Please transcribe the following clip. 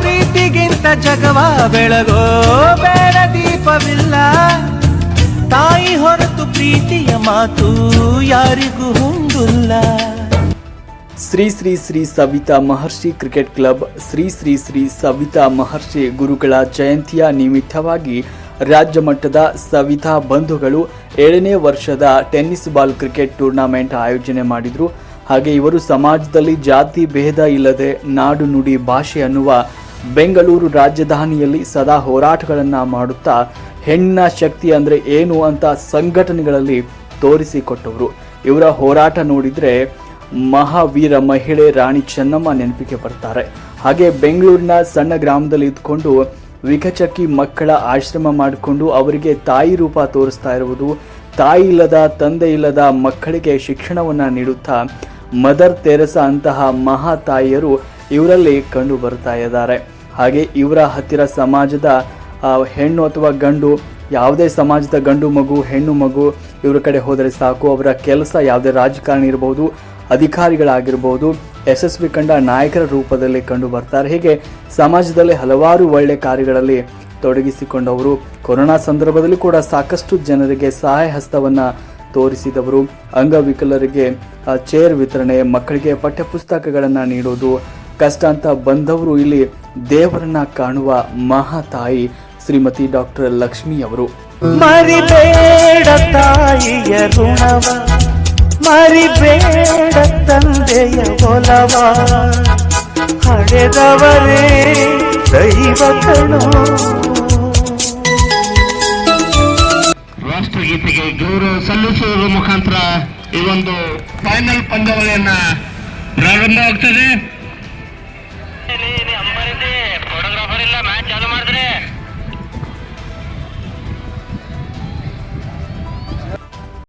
ಪ್ರೀತಿಗಿಂತ ಜಗವ ಬೆಳಗೋ ಬೇಡ ದೀಪವಿಲ್ಲ. ತಾಯಿ ಹೊರತು ಪ್ರೀತಿಯ ಮಾತು ಯಾರಿಗೂ ಹುಂಗುಲ್ಲ ಶ್ರೀ ಶ್ರೀ ಶ್ರೀ ಸವಿತಾ ಮಹರ್ಷಿ ಕ್ರಿಕೆಟ್ ಕ್ಲಬ್, ಶ್ರೀ ಶ್ರೀ ಶ್ರೀ ಸವಿತಾ ಮಹರ್ಷಿ ಗುರುಗಳ ಜಯಂತಿಯ ನಿಮಿತ್ತವಾಗಿ ರಾಜ್ಯ ಮಟ್ಟದ ಸವಿತಾ ಬಂಧುಗಳು ಏಳನೇ ವರ್ಷದ ಟೆನ್ನಿಸ್ ಬಾಲ್ ಕ್ರಿಕೆಟ್ ಟೂರ್ನಮೆಂಟ್ ಆಯೋಜನೆ ಮಾಡಿದ್ರು. ಹಾಗೆ ಇವರು ಸಮಾಜದಲ್ಲಿ ಜಾತಿ ಭೇದ ಇಲ್ಲದೆ ನಾಡು ನುಡಿ ಭಾಷೆ ಅನ್ನುವ ಬೆಂಗಳೂರು ರಾಜಧಾನಿಯಲ್ಲಿ ಸದಾ ಹೋರಾಟಗಳನ್ನು ಮಾಡುತ್ತಾ ಹೆಣ್ಣಿನ ಶಕ್ತಿ ಅಂದರೆ ಏನು ಅಂತ ಸಂಘಟನೆಗಳಲ್ಲಿ ತೋರಿಸಿಕೊಟ್ಟವರು. ಇವರ ಹೋರಾಟ ನೋಡಿದರೆ ಮಹಾವೀರ ಮಹಿಳೆ ರಾಣಿ ಚೆನ್ನಮ್ಮ ನೆನಪಿಗೆ ಬರ್ತಾರೆ. ಹಾಗೆ ಬೆಂಗಳೂರಿನ ಸಣ್ಣ ಗ್ರಾಮದಲ್ಲಿ ಇದ್ಕೊಂಡು ವಿಕಚಕ್ಕಿ ಮಕ್ಕಳ ಆಶ್ರಮ ಮಾಡಿಕೊಂಡು ಅವರಿಗೆ ತಾಯಿ ರೂಪ ತೋರಿಸ್ತಾ ಇರುವುದು ತಾಯಿ ಇಲ್ಲದ, ತಂದೆ ಇಲ್ಲದ ಮಕ್ಕಳಿಗೆ ಶಿಕ್ಷಣವನ್ನು ನೀಡುತ್ತಾ ಮದರ್ ತೆರೆಸಾ ಅಂತಹ ಮಹಾ ತಾಯಿಯರು ಇವರಲ್ಲಿ ಕಂಡು ಬರ್ತಾ ಇದ್ದಾರೆ. ಹಾಗೆ ಇವರ ಹತ್ತಿರ ಸಮಾಜದ ಹೆಣ್ಣು ಅಥವಾ ಗಂಡು, ಯಾವುದೇ ಸಮಾಜದ ಗಂಡು ಮಗು, ಹೆಣ್ಣು ಮಗು ಇವರ ಕಡೆ ಹೋದರೆ ಸಾಕು. ಅವರ ಕೆಲಸ ಯಾವುದೇ ರಾಜಕಾರಣಿ ಇರಬಹುದು ಅಧಿಕಾರಿಗಳಾಗಿರ್ಬೋದು, ಯಶಸ್ವಿ ಕಂಡ ನಾಯಕರ ರೂಪದಲ್ಲಿ ಕಂಡು ಬರ್ತಾರೆ. ಹೀಗೆ ಸಮಾಜದಲ್ಲಿ ಹಲವಾರು ಒಳ್ಳೆ ಕಾರ್ಯಗಳಲ್ಲಿ ತೊಡಗಿಸಿಕೊಂಡವರು, ಕೊರೋನಾ ಸಂದರ್ಭದಲ್ಲಿ ಕೂಡ ಸಾಕಷ್ಟು ಜನರಿಗೆ ಸಹಾಯ ಹಸ್ತವನ್ನು ತೋರಿಸಿದವರು. ಅಂಗವಿಕಲರಿಗೆ ಚೇರ್ ವಿತರಣೆ, ಮಕ್ಕಳಿಗೆ ಪಠ್ಯಪುಸ್ತಕಗಳನ್ನು ನೀಡೋದು, ಕಷ್ಟ ಅಂತ ಬಂದವರು ಇಲ್ಲಿ ದೇವರನ್ನ ಕಾಣುವ ಮಹಾತಾಯಿ ಶ್ರೀಮತಿ ಡಾಕ್ಟರ್ ಲಕ್ಷ್ಮಿ ಅವರು. ಮರಿಬೇಡ ತಾಯಿಯ ಋಣವ. ಮರಿಬೇಡ ತಂದೆಯ ಒಲವ. ಹಡೆದವರೇ ದೈವತನು ರಾಷ್ಟ್ರಗೀತೆಗೆ ಗೌರವ ಸಲ್ಲಿಸುವ ಮುಖಾಂತರ ಈ ಒಂದು ಫೈನಲ್ ಪಂದ್ಯಾವಳಿಯನ್ನ ಪ್ರಾರಂಭ ಆಗ್ತದೆ